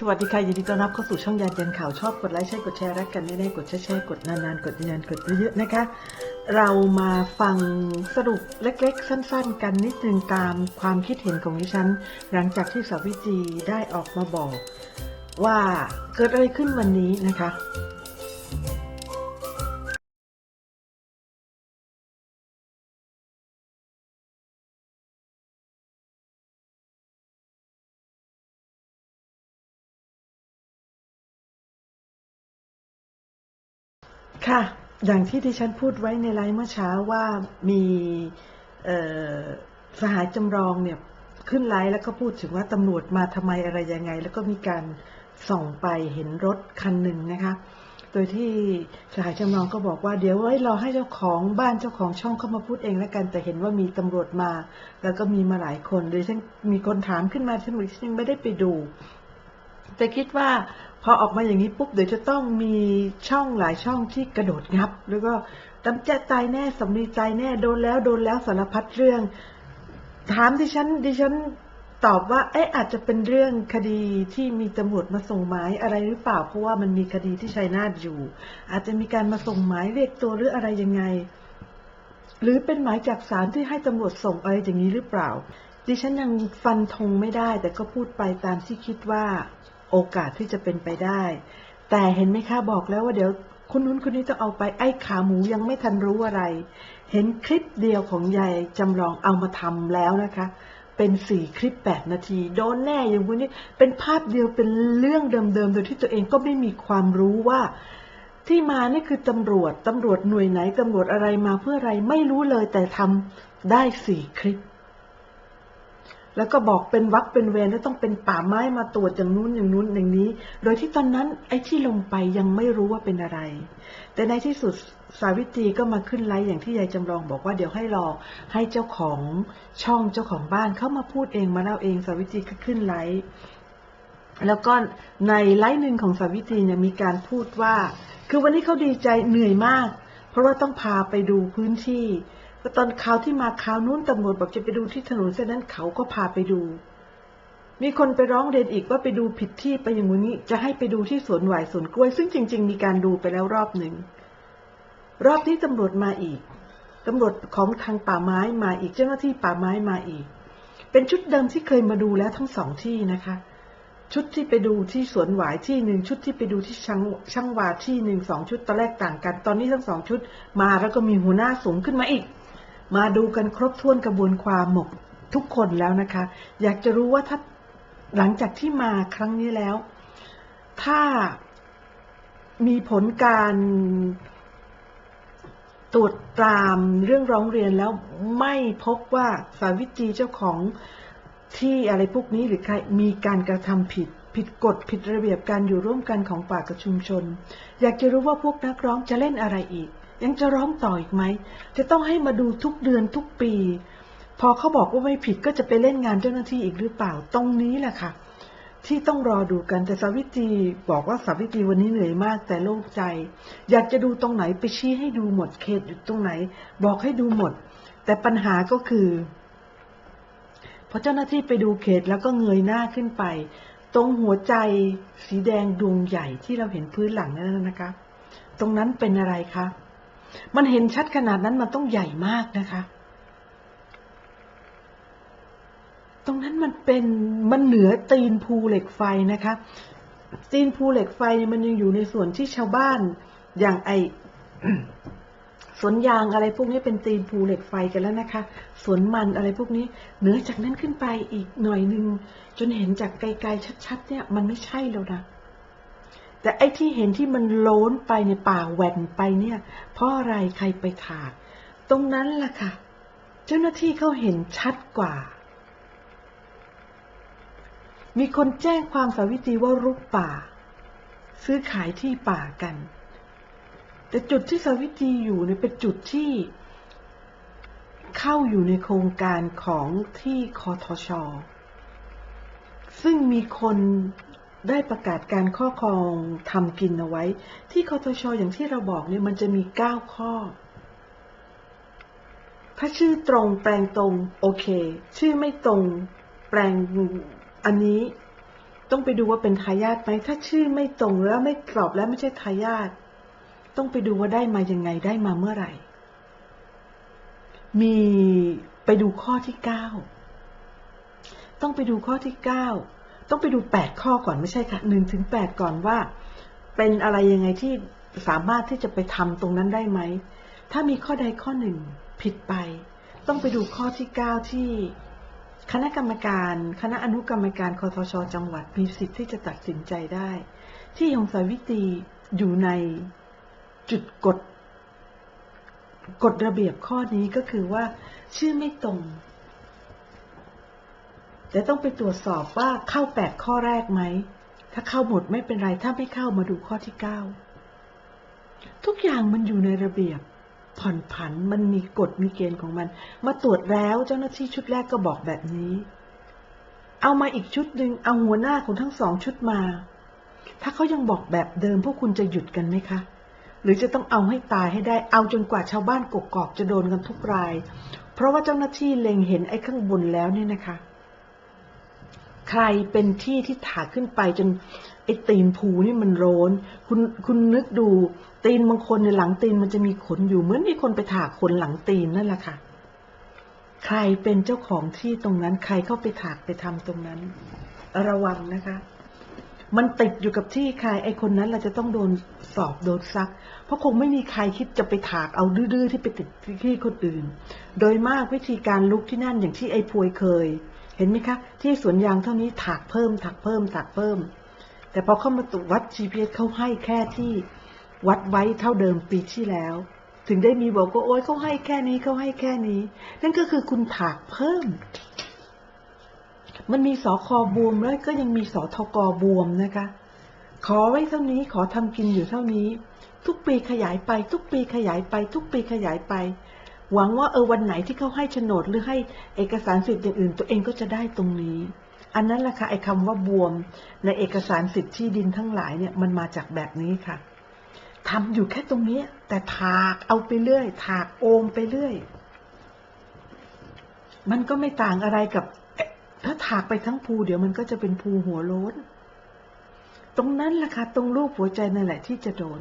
สวัสดีค่ะยินดีต้อนรับเข้าสู่ช่องยานเย็นข่าวชอบกดไลค์ใช่กดแชร์รักกันแน่ๆกดแชร์ๆกดนานๆกดนานๆกดเยอะๆนะคะ เรามาฟังสรุปเล็กๆ สั้นๆ กันนิดนึงตามความคิดเห็นของดิฉัน หลังจากที่สาวิจีได้ออกมาบอก ว่าเกิดอะไรขึ้นวันนี้นะคะ ค่ะ อย่างที่ดิฉันพูดไว้ในไลฟ์เมื่อเช้าว่ามีสหายจำลองเนี่ยขึ้นไลฟ์แล้วก็พูดถึงว่าตำรวจมาทำไมอะไรยังไง แล้วก็มีการส่องไปเห็นรถคันหนึ่งนะคะ โดยที่สหายจำลองก็บอกว่าเดี๋ยวไว้รอให้เจ้าของบ้านเจ้าของช่องเข้ามาพูดเองแล้วกัน แต่เห็นว่ามีตำรวจมา แล้วก็มีมาหลายคนโดยฉันมีคนถามขึ้นมาฉันบอกฉันไม่ได้ไปดู แต่คิดว่าพอออกมาอย่างนี้ปุ๊บเดี๋ยวจะต้องมีช่องหลายช่องที่กระโดดงับ แล้วก็ตำจตายแน่สำนีใจแน่โดนแล้วโดนแล้วสารพัดเรื่อง ถามดิฉันดิฉันตอบว่าเอ๊ะอาจจะเป็นเรื่องคดีที่มีตำรวจมาส่งหมายอะไรหรือเปล่า เพราะว่ามันมีคดีที่ชัยนาทอยู่ อาจจะมีการมาส่งหมายเรียกตัวหรืออะไรยังไง หรือเป็นหมายจากศาลที่ให้ตำรวจส่งอะไรอย่างนี้หรือเปล่า ดิฉันยังฟันธงไม่ได้ แต่ก็พูดไปตามที่คิดว่า โอกาสที่จะเป็นไปได้ แต่เห็นไหมคะบอกแล้วว่าเดี๋ยวคนนู้นคนนี้ต้องเอาไปไอ้ขาหมูยังไม่ทันรู้อะไร เห็นคลิปเดียวของยายจำลองเอามาทำแล้วนะคะ เป็นสี่คลิปแปดนาที โดนแน่อย่างวันนี้เป็นภาพเดียวเป็นเรื่องเดิมๆ โดยที่ตัวเองก็ไม่มีความรู้ว่า ที่มานี่คือตำรวจตำรวจหน่วยไหนตำรวจอะไรมาเพื่ออะไรไม่รู้เลยแต่ทำได้สี่คลิป แล้วก็บอกเป็นวักเป็นเวรแล้วต้องเป็นป่าไม้มาตรวจอย่างนู้นอย่างนู้นอย่างนี้ โดยที่ตอนนั้นไอ้ที่ลงไปยังไม่รู้ว่าเป็นอะไร แต่ในที่สุดสาวิตรีก็มาขึ้นไลฟ์อย่างที่ยายจำลองบอกว่าเดี๋ยวให้รอให้เจ้าของช่องเจ้าของบ้านเข้ามาพูดเองมาเล่าเองสาวิตรีก็ขึ้นไลฟ์แล้วก็ในไลฟ์หนึ่งของสาวิตรีเนี่ยมีการพูดว่า คือวันนี้เขาดีใจเหนื่อยมาก เพราะว่าต้องพาไปดูพื้นที่ ก็ตอนคราวที่มาคราวนู้นตำรวจบอกจะไปดูที่ถนนเส้นนั้นเขาก็พาไปดู มีคนไปร้องเรียนอีกว่าไปดูผิดที่ไปอย่างนี้จะให้ไปดูที่สวนหวายสวนกล้วย ซึ่งจริง ๆ มีการดูไปแล้วรอบหนึ่ง รอบนี้ตำรวจมาอีกตำรวจของทางป่าไม้มาอีกเจ้าหน้าที่ป่าไม้มาอีก เป็นชุดเดิมที่เคยมาดูแล้วทั้งสองที่นะคะ ชุดที่ไปดูที่สวนหวายที่หนึ่งชุดที่ไปดูที่ช่างช่างวาที่หนึ่งสองชุดตอนแรกต่างกัน ตอนนี้ทั้งสองชุดมาแล้วก็มีหัวหน้าสูงขึ้นมาอีก มาดูกันครบถ้วนกระบวนความหมดทุกคนแล้วนะคะ อยากจะรู้ว่าถ้าหลังจากที่มาครั้งนี้แล้ว ถ้ามีผลการตรวจตามเรื่องร้องเรียนแล้วไม่พบว่าสาวิตรีเจ้าของที่อะไรพวกนี้หรือใครมีการกระทำผิด ผิดกฎผิดระเบียบการอยู่ร่วมกันของป่ากับชุมชน อยากจะรู้ว่าพวกนักร้องจะเล่นอะไรอีก ยังจะร้องต่ออีกไหม จะต้องให้มาดูทุกเดือนทุกปี พอเขาบอกว่าไม่ผิดก็จะไปเล่นงานเจ้าหน้าที่อีกหรือเปล่า ตรงนี้แหละค่ะ ที่ต้องรอดูกัน แต่สาวิตรีบอกว่าสาวิตรีวันนี้เหนื่อยมาก แต่โล่งใจ อยากจะดูตรงไหนไปชี้ให้ดูหมด เขตอยู่ตรงไหน บอกให้ดูหมด แต่ปัญหาก็คือ พอเจ้าหน้าที่ไปดูเขตแล้วก็เงยหน้าขึ้นไป ตรงหัวใจสีแดงดวงใหญ่ที่เราเห็นพื้นหลังนั่นนะคะ ตรงนั้นเป็นอะไรคะ มันเห็นชัดขนาดนั้นมันต้องใหญ่มากนะคะ ตรงนั้นมันเป็นมันเหนือตีนภูเหล็กไฟนะคะ ตีนภูเหล็กไฟมันยังอยู่ในส่วนที่ชาวบ้านอย่างไอสวนยางอะไรพวกนี้เป็นตีนภูเหล็กไฟกันแล้วนะคะ สวนมันอะไรพวกนี้ เหนือจากนั้นขึ้นไปอีกหน่อยหนึ่งจนเห็นจากไกลๆชัดๆ เนี่ยมันไม่ใช่แล้วนะ แต่ไอ้ที่เห็นที่มันโล้นไปในป่าแหว่นไปเนี่ย เพราะอะไรใครไปถาก ตรงนั้นล่ะค่ะ เจ้าหน้าที่เขาเห็นชัดกว่า มีคนแจ้งความสาวิตรีว่ารุกป่า ซื้อขายที่ป่ากัน แต่จุดที่สาวิตรีอยู่เนี่ยเป็นจุดที่ เข้าอยู่ในโครงการของที่คอทช ซึ่งมีคน ได้ประกาศการข้อครองทำกินเอาไว้ ที่คอทชออย่างที่เราบอกเนี่ยมันจะมีเก้าข้อ ถ้าชื่อตรงแปลงตรงโอเค ชื่อไม่ตรงแปลงอันนี้ ต้องไปดูว่าเป็นทายาทไหมถ้าชื่อไม่ตรงแล้วไม่กรอบแล้วไม่ใช่ทายาทต้องไปดูว่าได้มายังไงได้มาเมื่อไหร่ มีไปดูข้อที่เก้าต้องไปดูข้อที่เก้า ต้องไปดูแปดข้อก่อนไม่ใช่ค่ะหนึ่งถึงแปดก่อนว่า เป็นอะไรยังไงที่สามารถที่จะไปทำตรงนั้นได้ไหม ถ้ามีข้อใดข้อหนึ่งผิดไป ต้องไปดูข้อที่เก้าที่คณะกรรมการ คณะอนุกรรมการคอทช จังหวัดมีสิทธิ์ที่จะตัดสินใจได้ ที่ยงสาวิตีอยู่ในจุดกฎกฎระเบียบข้อนี้ก็คือว่าชื่อไม่ตรง แต่ต้องไปตรวจสอบว่าเข้าแปดข้อแรกไหม ถ้าเข้าหมดไม่เป็นไร ถ้าไม่เข้ามาดูข้อที่เก้าทุกอย่างมันอยู่ในระเบียบ ผ่อนผันมันมีกฎมีเกณฑ์ของมัน มาตรวจแล้วเจ้าหน้าที่ชุดแรกก็บอกแบบนี้ เอามาอีกชุดหนึ่งเอาหัวหน้าของทั้งสองชุดมา ถ้าเขายังบอกแบบเดิมพวกคุณจะหยุดกันไหมคะหรือจะต้องเอาให้ตายให้ได้ เอาจนกว่าชาวบ้านกกอกจะโดนกันทุกราย เพราะว่าเจ้าหน้าที่เล็งเห็นไอ้ข้างบนแล้วเนี่ยนะคะ ใครเป็นที่ที่ถากขึ้นไปจนไอ้ตีนผูนี่มันโรนคุณคุณนึกดูตีนบางคนในหลังตีนมันจะมีขนอยู่เหมือนมีคนไปถากขนหลังตีนนั่นแหละค่ะ ใครเป็นเจ้าของที่ตรงนั้น ใครเข้าไปถากไปทำตรงนั้น ระวังนะคะ มันติดอยู่กับที่ใครไอ้คนนั้นเราจะต้องโดนสอบโดนซัก เพราะคงไม่มีใครคิดจะไปถากเอาดื้อๆที่ไปติดที่คนอื่น โดยมากวิธีการลุกที่นั่นอย่างที่ไอ้พวยเคย เห็นไหมคะ ที่สวนยางเท่านี้ถากเพิ่มถากเพิ่มถากเพิ่ม แต่พอเข้ามาตรวจวัด GPS เขาให้แค่ที่วัดไว้เท่าเดิมปีที่แล้ว ถึงได้มีบอกว่าโอ๊ยเขาให้แค่นี้เขาให้แค่นี้ นั่นก็คือคุณถากเพิ่ม มันมีสอคอบวมแล้วก็ยังมีสอทกบวมนะคะ ขอไว้เท่านี้ขอทำกินอยู่เท่านี้ ทุกปีขยายไป ทุกปีขยายไป ทุกปีขยายไป หวังว่าเออวันไหนที่เขาให้โฉนดหรือให้เอกสารสิทธิ์อย่างอื่น ตัวเองก็จะได้ตรงนี้ อันนั้นแหละค่ะไอ้คำว่าบวม ในเอกสารสิทธิ์ที่ดินทั้งหลายเนี่ยมันมาจากแบบนี้ค่ะทำอยู่แค่ตรงนี้ แต่ถากเอาไปเรื่อย ถากโอมไปเรื่อย มันก็ไม่ต่างอะไรกับ ถ้าถากไปทั้งภูเดี๋ยวมันก็จะเป็นภูหัวโล้น ตรงนั้นแหละค่ะตรงรูปหัวใจนั่นแหละที่จะโดน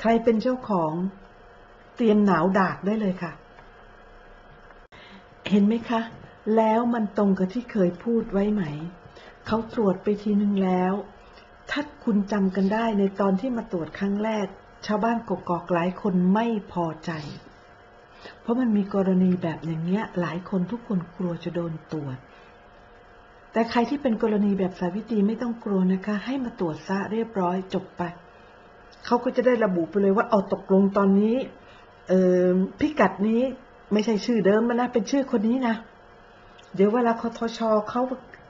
ใครเป็นเจ้าของ เตรียมหนาวดากได้เลยค่ะ เห็นไหมคะ แล้วมันตรงกับที่เคยพูดไว้ไหม เขาตรวจไปทีนึงแล้ว ถ้าคุณจำกันได้ในตอนที่มาตรวจครั้งแรก ชาวบ้านกกอกหลายคนไม่พอใจ เพราะมันมีกรณีแบบอย่างเงี้ย หลายคนทุกคนกลัวจะโดนตรวจแต่ใครที่เป็นกรณีแบบสาวิตรีไม่ต้องกลัวนะคะ ให้มาตรวจซะเรียบร้อยจบไป เขาก็จะได้ระบุไปเลยว่าเอาตกลงตอนนี้ พิกัดนี้ไม่ใช่ชื่อเดิมมันนะเป็นชื่อคนนี้นะ เดี๋ยวเวลาคทชเขา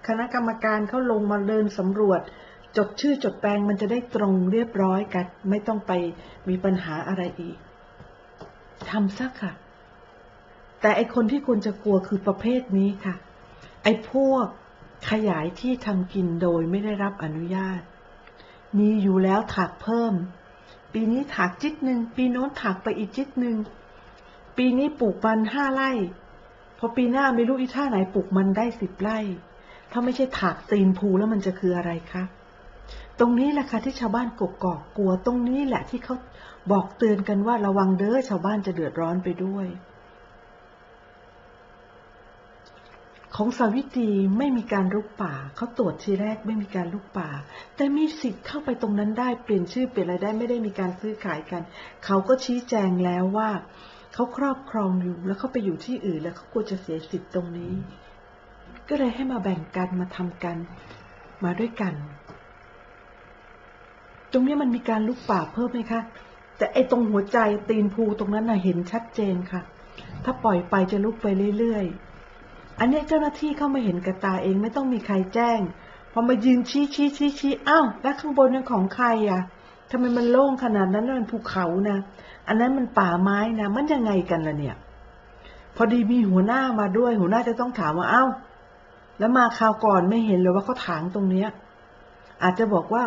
คณะกรรมการเขาลงมาเดินสำรวจ จดชื่อจดแปลงมันจะได้ตรงเรียบร้อยกัน ไม่ต้องไปมีปัญหาอะไรอีกทำซะค่ะ แต่ไอคนที่ควรจะกลัวคือประเภทนี้ค่ะ ไอพวกขยายที่ทำกินโดยไม่ได้รับอนุญาต มีอยู่แล้วถักเพิ่ม ปีนี้ถากจิตหนึ่ง ปีโน้นถากไปอีกจิตหนึ่ง ปีนี้ปลูกมันห้าไร่ พอปีหน้าไม่รู้อีท่าไหนปลูกมันได้สิบไร่ ถ้าไม่ใช่ถากตีนภูแล้วมันจะคืออะไรคะ ตรงนี้แหละค่ะที่ชาวบ้านกกอกกลัว ตรงนี้แหละที่เขาบอกเตือนกันว่าระวังเด้อชาวบ้านจะเดือดร้อนไปด้วย ของสาวิตรีไม่มีการลุกป่า เขาตรวจทีแรกไม่มีการลุกป่า แต่มีสิทธิ์เข้าไปตรงนั้นได้เปลี่ยนชื่อเปลี่ยนอะไรได้ไม่ได้มีการซื้อขายกัน เขาก็ชี้แจงแล้วว่าเขาครอบครองอยู่แล้วเขาไปอยู่ที่อื่นแล้วเขากลัวจะเสียสิทธิ์ตรงนี้ ก็เลยให้มาแบ่งกันมาทำกันมาด้วยกัน ตรงนี้มันมีการลุกป่าเพิ่มไหมคะแต่ไอ้ตรงหัวใจตีนภูตรงนั้นน่ะเห็นชัดเจนค่ะ ถ้าปล่อยไปจะลุกไปเรื่อยๆ อันนี้เจ้าหน้าที่เข้ามาเห็นกับตาเองไม่ต้องมีใครแจ้ง พอมายืนชี้ชี้ชี้ชี้อ้าวแล้วข้างบนนั้นของใครอะทำไมมันโล่งขนาดนั้นนั่นภูเขานะ อันนั้นมันป่าไม้นะ มันยังไงกันล่ะเนี่ย พอดีมีหัวหน้ามาด้วย หัวหน้าจะต้องถามว่าอ้าวแล้วมาคราวก่อนไม่เห็นเลยว่าเขาถางตรงเนี้ย อาจจะบอกว่า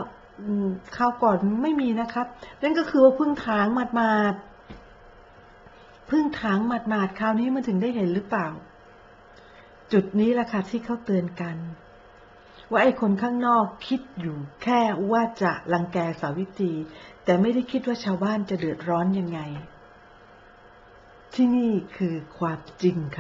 คราวก่อนไม่มีนะครับ นั่นก็คือว่าเพิ่งถางหมาดมาดเพิ่งถางหมาดมาดคราวนี้มันถึงได้เห็นหรือเปล่า จุดนี้แหละค่ะที่เขาเตือนกัน ว่าไอ้คนข้างนอกคิดอยู่แค่ว่าจะรังแกสาวิตรีแต่ไม่ได้คิดว่าชาวบ้านจะเดือดร้อนยังไง ที่นี่คือความจริงค่ะ